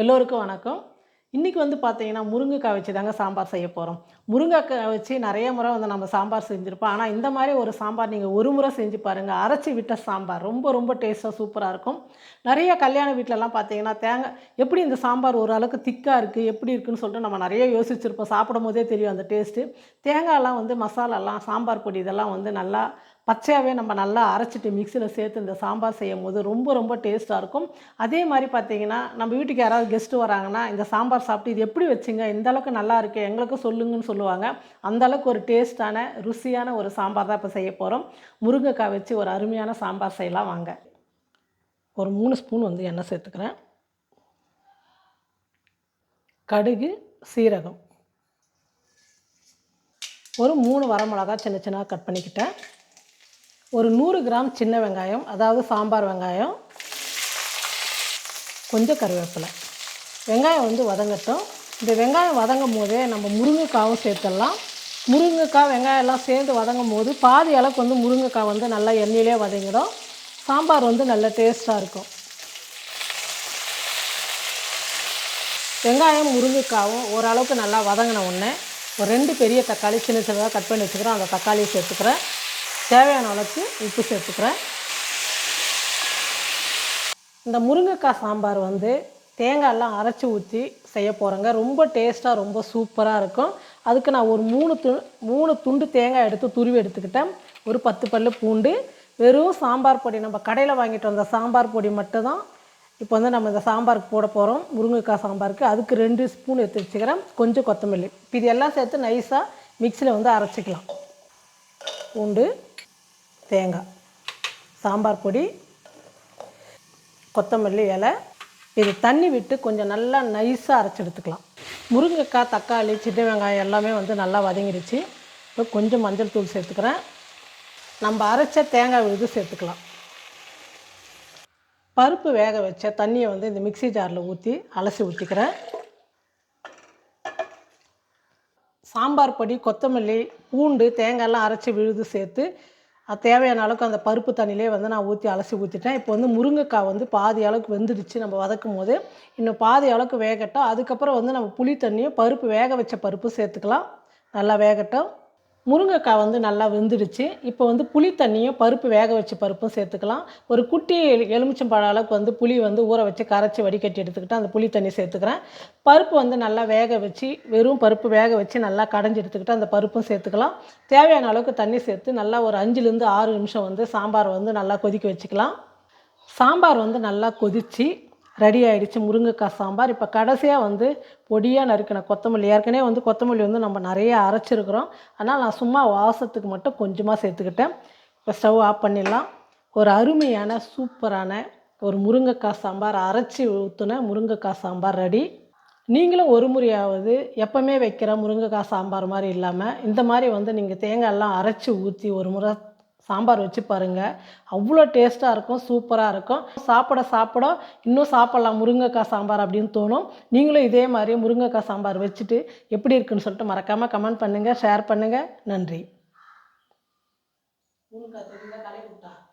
எல்லோருக்கும் வணக்கம். இன்றைக்கி வந்து பார்த்தீங்கன்னா முருங்கைக்காய் வச்சு தாங்க சாம்பார் செய்ய போகிறோம் முருங்கைக்காய் வச்சு நிறைய முறை வந்து நம்ம சாம்பார் செஞ்சுருப்போம். ஆனால் இந்த மாதிரி ஒரு சாம்பார் நீங்கள் ஒரு முறை செஞ்சு பாருங்கள் அரைச்சி விட்ட சாம்பார் ரொம்ப ரொம்ப டேஸ்ட்டாக சூப்பராக இருக்கும். நிறைய கல்யாண வீட்டிலலாம் பார்த்தீங்கன்னா தேங்காய் எப்படி இந்த சாம்பார் ஓரளவுக்கு திக்காக இருக்குது எப்படி இருக்குன்னு சொல்லிட்டு நம்ம நிறைய யோசிச்சிருப்போம். சாப்பிடும் போதே தெரியும் அந்த டேஸ்ட்டு. தேங்காயெல்லாம் வந்து மசாலாலாம் சாம்பார் பொடி இதெல்லாம் வந்து நல்லா பச்சையாகவே நம்ம நல்லா அரைச்சிட்டு மிக்சியில் சேர்த்து இந்த சாம்பார் செய்யும் போது ரொம்ப ரொம்ப டேஸ்ட்டாக இருக்கும். அதே மாதிரி பார்த்தீங்கன்னா நம்ம வீட்டுக்கு யாராவது கெஸ்ட்டு வராங்கன்னா இந்த சாம்பார் சாப்பிட்டு இது எப்படி வச்சுங்க? இந்த அளவுக்கு நல்லா இருக்கு? எங்களுக்கும் சொல்லுங்கன்னு சொல்லுவாங்க. அந்த அளவுக்கு ஒரு டேஸ்ட்டான ருசியான ஒரு சாம்பார் தான் இப்போ செய்ய போகிறோம் முருங்கைக்காய் வச்சு ஒரு அருமையான சாம்பார் செய்யலாம். வாங்க. ஒரு மூணு ஸ்பூன் வந்து எண்ணெய் சேர்த்துக்கிறேன். கடுகு சீரகம். ஒரு மூணு வரமிளகா சின்ன சின்னதாக கட் பண்ணிக்கிட்டேன். ஒரு நூறு கிராம் சின்ன வெங்காயம் அதாவது சாம்பார் வெங்காயம் கொஞ்சம் கருவேப்பிலை. வெங்காயம் வந்து வதங்கட்டும். இந்த வெங்காயம் வதங்கும் போதே நம்ம முருங்கைக்காவும் சேர்த்துடலாம். முருங்கைக்காய் வெங்காயம் எல்லாம் சேர்ந்து வதங்கும் போது பாதி அளவுக்கு வந்து முருங்கைக்காய் வந்து நல்லா எண்ணெயிலே வதங்கிடும். சாம்பார் வந்து நல்ல டேஸ்ட்டாக இருக்கும். வெங்காயம் முருங்கைக்காவும் ஓரளவுக்கு நல்லா வதங்கின உடனே ஒரு ரெண்டு பெரிய தக்காளி சின்ன சின்னதாக கட் பண்ணி வச்சுக்கிறோம் அந்த தக்காளியை சேர்த்துக்கிறேன். தேவையான அளவுக்கு உப்பு சேர்த்துக்கிறேன். இந்த முருங்கைக்காய் சாம்பார் வந்து தேங்காயெல்லாம் அரைச்சி ஊற்றி செய்ய போகிறேங்க ரொம்ப டேஸ்ட்டாக ரொம்ப சூப்பராக இருக்கும். அதுக்கு நான் ஒரு மூணு து மூணு துண்டு தேங்காய் எடுத்து துருவி எடுத்துக்கிட்டேன். ஒரு பத்து பல்லு பூண்டு. வெறும் சாம்பார் பொடி நம்ம கடையில் வாங்கிட்டு வந்த சாம்பார் பொடி மட்டும்தான் இப்போ வந்து நம்ம இந்த சாம்பாருக்கு போட போகிறோம் முருங்கைக்காய் சாம்பாருக்கு. அதுக்கு ரெண்டு ஸ்பூன் எடுத்து வச்சுக்கிறேன். கொஞ்சம் கொத்தமல்லி. இப்போ இது எல்லாம் சேர்த்து நைஸாக மிக்சியில் வந்து அரைச்சிக்கலாம். பூண்டு. தேங்காய் சாம்பார் பொடி கொத்தமல்லி இலை. இது தண்ணி விட்டு கொஞ்சம் நல்லா நைஸாக அரைச்சி எடுத்துக்கலாம். முருங்கைக்காய் தக்காளி சின்ன வெங்காயம் எல்லாமே வந்து நல்லா வதங்கிடுச்சு இப்போ கொஞ்சம் மஞ்சள் தூள் சேர்த்துக்கிறேன். நம்ம அரைச்ச தேங்காய் விழுது சேர்த்துக்கலாம். பருப்பு வேக வச்ச தண்ணியை வந்து இந்த மிக்ஸி ஜாரில் ஊற்றி அலசி ஊற்றிக்கிறேன் சாம்பார் பொடி கொத்தமல்லி பூண்டு தேங்காயெல்லாம் அரைச்சி விழுது சேர்த்து அது தேவையான அளவுக்கு அந்த பருப்பு தண்ணியிலே வந்து நான் ஊற்றி அலசி ஊற்றிட்டேன் இப்போ வந்து முருங்கைக்காய் வந்து பாதி அளவுக்கு வெந்துடுச்சு. நம்ம வதக்கும் போது இன்னும் பாதி அளவுக்கு வேகட்டும். அதுக்கப்புறம் வந்து நம்ம புளி தண்ணியும் பருப்பு வேக வச்ச பருப்பு சேர்த்துக்கலாம். நல்லா வேகட்டும். முருங்கைக்காய் வந்து நல்லா வெந்துடுச்சு. இப்போ வந்து புளி தண்ணியும் பருப்பு வேக வச்ச பருப்பும் சேர்த்துக்கலாம். ஒரு குட்டி எலு- எலுமிச்சம்பழம் அளவுக்கு வந்து புளி வந்து ஊற வச்சு கரைச்சி வடிகட்டி எடுத்துக்கிட்டு அந்த புளி தண்ணி சேர்த்துக்கிறேன். பருப்பு வந்து நல்லா வேக வச்சு வெறும் பருப்பு வேக வச்சு நல்லா கடைஞ்சி எடுத்துக்கிட்டு அந்த பருப்பும் சேர்த்துக்கலாம். தேவையான அளவுக்கு தண்ணி சேர்த்து நல்லா ஒரு அஞ்சுலேருந்து ஆறு நிமிஷம் வந்து சாம்பார் வந்து நல்லா கொதிக்க வச்சுக்கலாம். சாம்பார் வந்து நல்லா கொதித்து ரெடி ஆகிடுச்சு முருங்கைக்காய் சாம்பார். இப்போ கடைசியாக வந்து பொடியாக நறுக்கின கொத்தமல்லி. ஏற்கனவே வந்து கொத்தமல்லி வந்து நம்ம நிறைய அரைச்சிருக்கிறோம். ஆனால் நான் சும்மா வாசத்துக்கு மட்டும் கொஞ்சமாக சேர்த்துக்கிட்டேன். இப்போ ஸ்டவ் ஆஃப் பண்ணிடலாம். ஒரு அருமையான சூப்பரான ஒரு முருங்கைக்காய் சாம்பார் அரைச்சி ஊற்றுன முருங்கைக்காய் சாம்பார் ரெடி. நீங்களும் ஒரு முறையாவது எப்பவுமே வைக்கிற முருங்கைக்காய் சாம்பார் மாதிரி இல்லாமல் இந்த மாதிரி வந்து நீங்கள் தேங்காயெல்லாம் அரைச்சி ஊற்றி ஒரு முறை சாம்பார் வச்சு பாருங்கள் அவ்வளோ டேஸ்ட்டாக இருக்கும் சூப்பராக இருக்கும். சாப்பிட சாப்பிட இன்னும் சாப்பிட்லாம் முருங்கைக்காய் சாம்பார் அப்படின்னு தோணும். நீங்களும் இதே மாதிரி முருங்கைக்காய் சாம்பார் வச்சுட்டு எப்படி இருக்குன்னு சொல்லிட்டு மறக்காமல் கமெண்ட் பண்ணுங்கள் ஷேர் பண்ணுங்கள் நன்றி. முருங்கைக்காய்